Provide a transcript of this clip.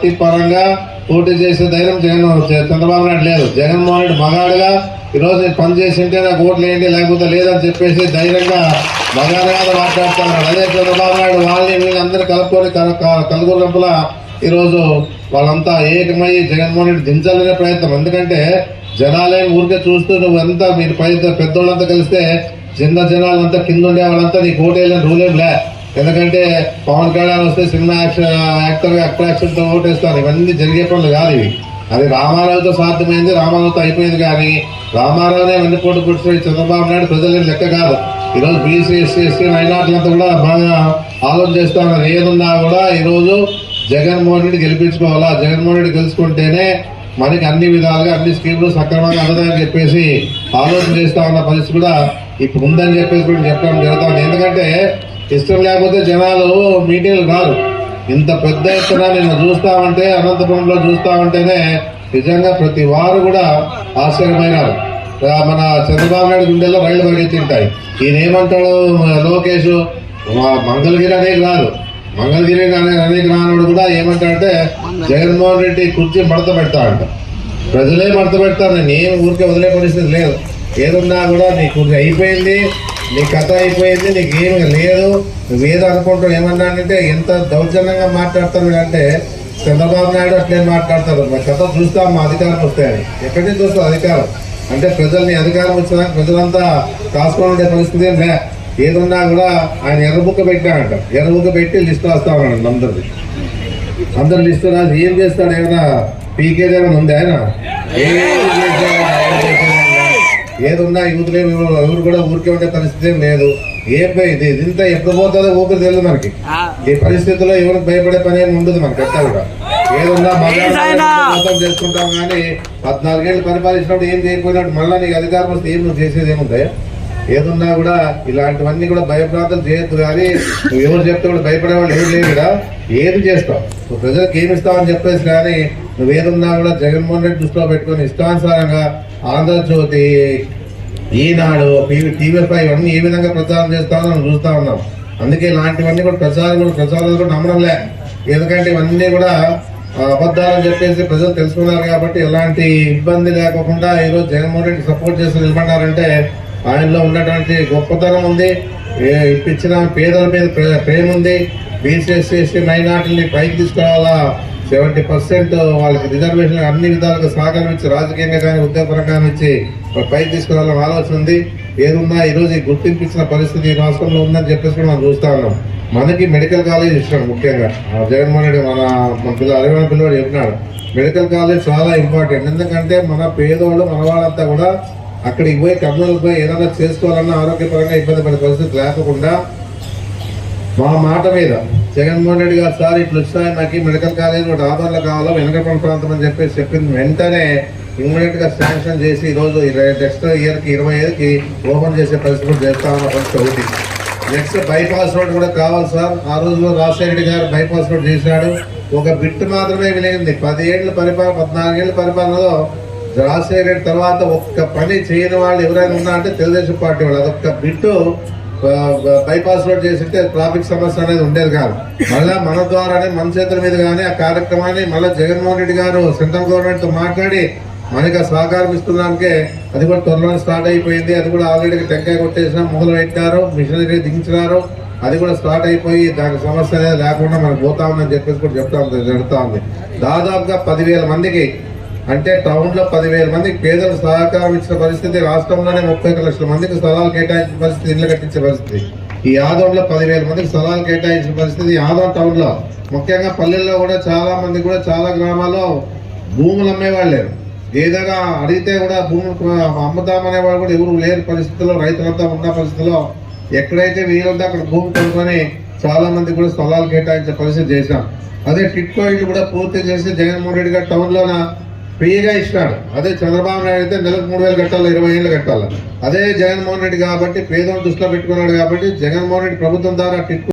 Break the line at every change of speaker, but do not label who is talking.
Party పరంగా పోటీ చేసే ధైర్యం జగన్ చంద్రబాబు నాయుడు లేదు. జగన్మోహన్ రెడ్డి మగాడుగా ఈరోజు నేను పని చేసింటే నాకు ఓట్లు వేయండి లేకపోతే లేదని చెప్పేసి ధైర్యంగా మగాడుగా మాట్లాడుతున్నాడు. అదే చంద్రబాబు నాయుడు వాళ్ళని వీళ్ళందరూ కలుపుకొని కలుగునప్పుల ఈరోజు వాళ్ళంతా ఏకమై జగన్మోహన్ రెడ్డి దించాలనే ప్రయత్నం. ఎందుకంటే జనాలే ఊరికే చూస్తూ నువ్వంతా మీరు పై పెద్దోళ్ళంతా కలిస్తే చిన్న జనాలంతా కింద ఉండే వాళ్ళంతా నీకు ఓటేయాలని రూలేం లే. ఎందుకంటే పవన్ కళ్యాణ్ వస్తే సినిమా యాక్షన్ యాక్టర్ అట్రాక్షన్తో ఓటేస్తారు. ఇవన్నీ జరిగే పనులు కాదు ఇవి. అది రామారావుతో సాధ్యమైంది రామారావుతో అయిపోయింది కానీ రామారావునే వెన్నుపోటు పుట్టిన చంద్రబాబు నాయుడు ప్రజలని లెక్క కాదు. ఈరోజు బీసీ ఎస్సీ ఎస్సీ మైనార్టీలంతా కూడా బాగా ఆలోచన చేస్తా ఉన్నారు. ఏదున్నా కూడా ఈరోజు జగన్మోహన్ రెడ్డి గెలిపించుకోవాలా? జగన్మోహన్ రెడ్డి గెలుచుకుంటేనే మనకి అన్ని విధాలుగా అన్ని స్కీములు సక్రమంగా అందదని చెప్పేసి ఆలోచన చేస్తా ఉన్న పరిస్థితి కూడా ఇప్పుడు ఉందని చెప్పేసి కూడా చెప్పడం జరుగుతుంది ఎందుకంటే ఇష్టం లేకపోతే జనాలు మీటింగ్లు కాదు. ఇంత పెద్ద ఎత్తున నేను చూస్తా ఉంటే అనంతపురంలో చూస్తా ఉంటేనే నిజంగా ప్రతి వారు కూడా ఆశ్చర్యమైనారు మన చంద్రబాబు నాయుడు గుండెల్లో రైళ్ళు పరిగెత్తింటాయి ఈయన ఏమంటాడు లోకేష్? మా మంగళగిరి అనేది రాదు మంగళగిరి అనే అనేక నానుడు కూడా ఏమంటాడంటే జగన్మోహన్ రెడ్డి కుర్చీ మడత పెడతా అంట. ప్రజలే మడత పెడతారు. నేను ఏం ఊరికే వదిలే పరిస్థితి లేదు. ఏదున్నా కూడా నీ కుర్చీ అయిపోయింది. నీ కథ అయిపోయింది నీకు ఏమి లేదు. నువ్వేదో అనుకుంటావు ఏమన్నానంటే ఎంత దౌర్జన్యంగా మాట్లాడతాడు అంటే చంద్రబాబు నాయుడు అట్లే మాట్లాడతారు మా కథ చూస్తాం మా అధికారం వస్తాయని. ఎక్కడి నుంచి వస్తుంది అధికారం? అంటే ప్రజల్ని అధికారం వచ్చినా ప్రజలంతా కాసుకొని ఉండే పరిస్థితి ఏం లే. ఏదున్నా కూడా ఆయన ఎర్రబుక్క పెట్టాడంట ఎర్రబుక్క పెట్టి లిస్ట్ రాస్తా ఉన్నాడు అందరిది. అందరు లిస్ట్ రాసి ఏం చేస్తాడు? ఏమైనా పీకేది ఏమైనా ఉంది ఆయన? ఏం ఏదున్నా యూత్ లేని ఎవరు కూడా ఊరికే ఉండే పరిస్థితి ఏం లేదు. ఏ ఇది ఇంత ఎప్పుడు పోతుందో ఊపిరి తెలియదు మనకి. ఈ పరిస్థితుల్లో ఎవరికి భయపడే పని ఏమి ఉండదు మనకి ఎట్టా కూడా. ఏదున్నా మళ్ళీ చేసుకుంటాం కానీ పద్నాలుగేళ్ళు పరిపాలించినప్పుడు ఏం చేయకపోయినట్టు మళ్ళీ నీకు అధికారం వస్తే ఏం నువ్వు చేసేది ఏముందా? ఏదున్నా కూడా ఇలాంటివన్నీ కూడా భయప్రాంతం చేయొద్దు కానీ నువ్వు ఎవరు చెప్తే కూడా భయపడే వాళ్ళు ఎవరు లేరు కదా ఏది చేస్తావు? ప్రజలకు ఏమి ఇస్తావని చెప్పేసి కానీ నువ్వు ఏదున్నా కూడా జగన్మోహన్ రెడ్డి దృష్టిలో పెట్టుకుని ఇష్టానుసారంగా ఆంధ్రజ్యోతి ఈనాడు టీవీ ఇవన్నీ ఏ విధంగా ప్రచారం చేస్తామో మనం చూస్తూ ఉన్నాం. అందుకే ఇలాంటివన్నీ కూడా ప్రచారం కూడా ప్రచారాలు కూడా నమ్మడంలే ఎందుకంటే ఇవన్నీ కూడా అబద్ధాలు చెప్పేసి ప్రజలు తెలుసుకున్నారు కాబట్టి ఎలాంటి ఇబ్బంది లేకుండా ఈరోజు జగన్మోహన్ రెడ్డి సపోర్ట్ చేసి నిలబడ్డారంటే ఆయనలో ఉన్నటువంటి గొప్పతనం ఉంది. ఇప్పించిన పేదల మీద ప్రే- ప్రేమ ఉంది. బీసీఎస్సీ మైనార్టీని పైకి తీసుకురావాలా? సెవెంటీ పర్సెంట్ వాళ్ళకి రిజర్వేషన్ అన్ని విధాలుగా సహకారం ఇచ్చి రాజకీయంగా కానీ ఉద్యోగపరంగా ఇచ్చి పైకి తీసుకురావాలని ఆలోచన ఉంది. ఏదున్నా ఈరోజు ఈ గుర్తింపు ఇచ్చిన పరిస్థితి ఈ రాష్ట్రంలో ఉందని చెప్పేసి కూడా మనం చూస్తా ఉన్నాం. మనకి మెడికల్ కాలేజ్ ఇష్టం ముఖ్యంగా. ఆ జగన్మోహన్ రెడ్డి మన మన పిల్ల అరవింద పిల్లవాడు చెప్పినాడు. మెడికల్ కాలేజ్ చాలా ఇంపార్టెంట్ ఎందుకంటే మన పేదోళ్ళు మన వాళ్ళంతా కూడా అక్కడికి పోయి కర్నూలు పోయి ఏదైనా చేసుకోవాలన్నా ఆరోగ్యపరంగా ఇబ్బంది పడే పరిస్థితి లేకుండా మా మాట మీద. జగన్మోహన్ రెడ్డి గారు సార్ ఇట్లా వచ్చాయి నాకు మెడికల్ కాలేజ్ ఒకటి ఆధార్లు కావాలో వెనకపల్లి ప్రాంతం అని చెప్పేసి చెప్పింది. వెంటనే ఇమ్మీడియట్గా శాంక్షన్ చేసి ఈ రోజు నెక్స్ట్ ఇయర్కి ఇరవై ఐదుకి ఓపెన్ చేసే పరిస్థితి కూడా చేస్తా ఉన్న పరిస్థితి ఒకటి. నెక్స్ట్ బైపాస్ రోడ్ కూడా కావాలి సార్. ఆ రోజులో రాజశేఖరెడ్డి గారు బైపాస్ రోడ్ చేశాడు. ఒక బిట్ మాత్రమే విలిగింది పది ఏళ్ళ పరిపాలన పద్నాలుగేళ్ళ పరిపాలనలో రాజశేఖర రెడ్డి తర్వాత ఒక్క పని చేయని వాళ్ళు ఎవరైనా ఉన్నారంటే తెలుగుదేశం పార్టీ వాళ్ళు. అదొక్క బిట్టు బైపాస్ రోడ్ చేసింటే ట్రాఫిక్ సమస్య అనేది ఉండేది కాదు. మళ్ళా మన ద్వారానే మన చేతుల మీద కానీ ఆ కార్యక్రమాన్ని మళ్ళీ జగన్మోహన్ రెడ్డి గారు సెంట్రల్ గవర్నమెంట్తో మాట్లాడి మనకి సహకారం ఇస్తున్నానికే అది కూడా త్వరలో స్టార్ట్ అయిపోయింది. అది కూడా ఆల్రెడీ టెంకాయ కొట్టేసిన. మొదలు పెట్టారు మిషనరీ దించినారు అది కూడా స్టార్ట్ అయిపోయి దానికి సమస్య అనేది లేకుండా మనకు పోతా ఉందని చెప్పేసి కూడా చెప్తా ఉంది జరుగుతా ఉంది. దాదాపుగా పదివేల మందికి అంటే టౌన్లో పదివేల మందికి పేదలు సహకారం పరిస్థితి రాష్ట్రంలోనే ముప్పై ఒక లక్షల మందికి స్థలాలు కేటాయించిన పరిస్థితి ఇల్లు కట్టించే పరిస్థితి. ఈ యాదవ్లో పదివేల మందికి స్థలాలు కేటాయించిన పరిస్థితి యాదవ్ టౌన్లో. ముఖ్యంగా పల్లెల్లో కూడా చాలా మంది కూడా చాలా గ్రామాల్లో భూములు అమ్మేవాళ్ళు. లేరు ఏదైనా అడిగితే కూడా భూములు అమ్ముదామనే వాళ్ళు కూడా ఎవరు లేని పరిస్థితుల్లో రైతులంతా ఉన్న పరిస్థితిలో ఎక్కడైతే వీలుందో అక్కడ భూమి కొనుక్కొని చాలా మంది కూడా స్థలాలు కేటాయించే పరిస్థితి చేశాం. అదే టిట్కో ఇల్లు కూడా పూర్తి చేసి జగన్మోహన్ రెడ్డి గారు టౌన్లోనా ఫ్రీగా ఇస్తాడు అదే చంద్రబాబు నాయుడు అయితే నెలకు మూడు వేలు కట్టాలి ఇరవై ఏళ్ళు కట్టాలి? అదే జగన్మోహన్ రెడ్డి కాబట్టి పేదలను దృష్టిలో పెట్టుకున్నాడు కాబట్టి జగన్మోహన్ రెడ్డి ప్రభుత్వం ద్వారా